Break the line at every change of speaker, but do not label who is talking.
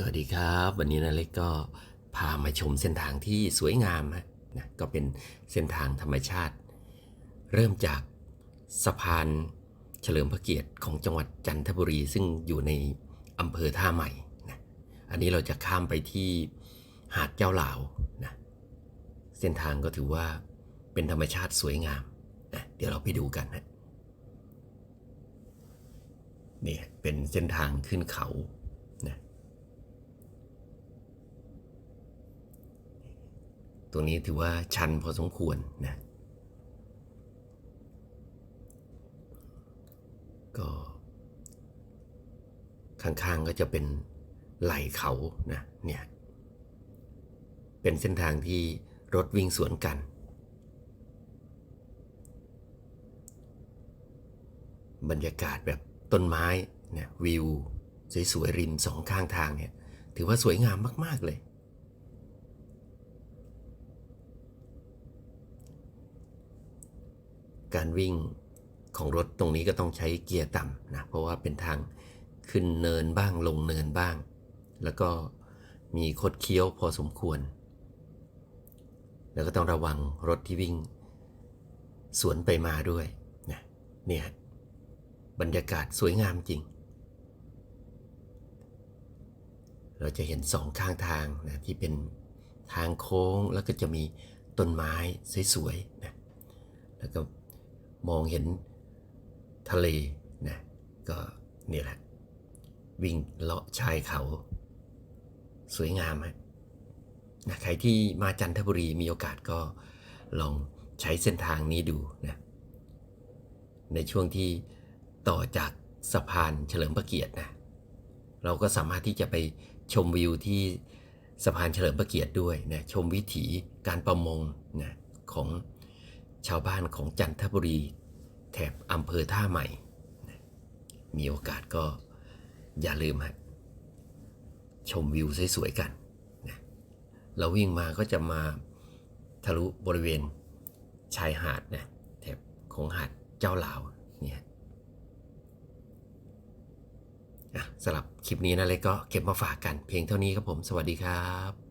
สวัสดีครับ วันนี้นะเล็กก็พามาชมเส้นทางที่สวยงามฮะนะก็เป็นเส้นทางธรรมชาติ เริ่มจากสะพานเฉลิมพระเกียรติของจังหวัดจันทบุรี ซึ่งอยู่ในอำเภอท่าใหม่นะอันนี้เราจะข้ามไปที่หาดเจ้าหลาวนะเส้นทางก็ถือว่าเป็นธรรมชาติสวยงามนะเดี๋ยวเราไปดูกันนะนี่เป็นเส้นทางขึ้นเขานะ ตรงนี้ถือว่าชันพอสมควรนะ ก็ ข้างๆก็จะเป็นไหล่เขานะเนี่ย เป็นเส้นทางที่รถวิ่งสวนกัน บรรยากาศแบบต้นไม้เนี่ยวิวสวยๆริมสองข้างทางเนี่ย ถือว่าสวยงามมาก ๆ เลย การวิ่งของรถตรงนี้ก็ต้องใช้เกียร์ต่ำนะเพราะว่าเป็นทางขึ้นเนินบ้างลงเนินบ้าง แล้วก็มีคดเคี้ยวพอสมควร แล้วก็ต้องระวังรถที่วิ่ง สวนไปมาด้วยนะเนี่ยบรรยากาศสวยงามจริง เราจะเห็นสองข้างทางนะที่เป็นทางโค้งแล้วก็จะมีต้นไม้สวยๆนะแล้วก็ มองเห็นทะเลนะก็นี่แหละ วิ่งเลาะชายเขา สวยงามฮะนะใครที่มาจันทบุรีมีโอกาสก็ลองใช้เส้นทางนี้ดูนะในช่วงที่ต่อจากสะพานเฉลิมพระเกียรตินะเราก็สามารถที่จะไปชมวิวที่สะพานเฉลิมพระเกียรติด้วยนะชมวิถีการประมงนะของ ชาวบ้านของจันทบุรี แถบอำเภอท่าใหม่ มีโอกาสก็อย่าลืมฮะชมวิวสวยๆกันนะเราวิ่งมาก็จะมาทะลุบริเวณชายหาดนะแถบของหาดเจ้าหลาวเนี่ยสำหรับคลิปนี้นะเล็กก็เก็บมาฝากกัน เพียงเท่านี้ครับผม สวัสดีครับ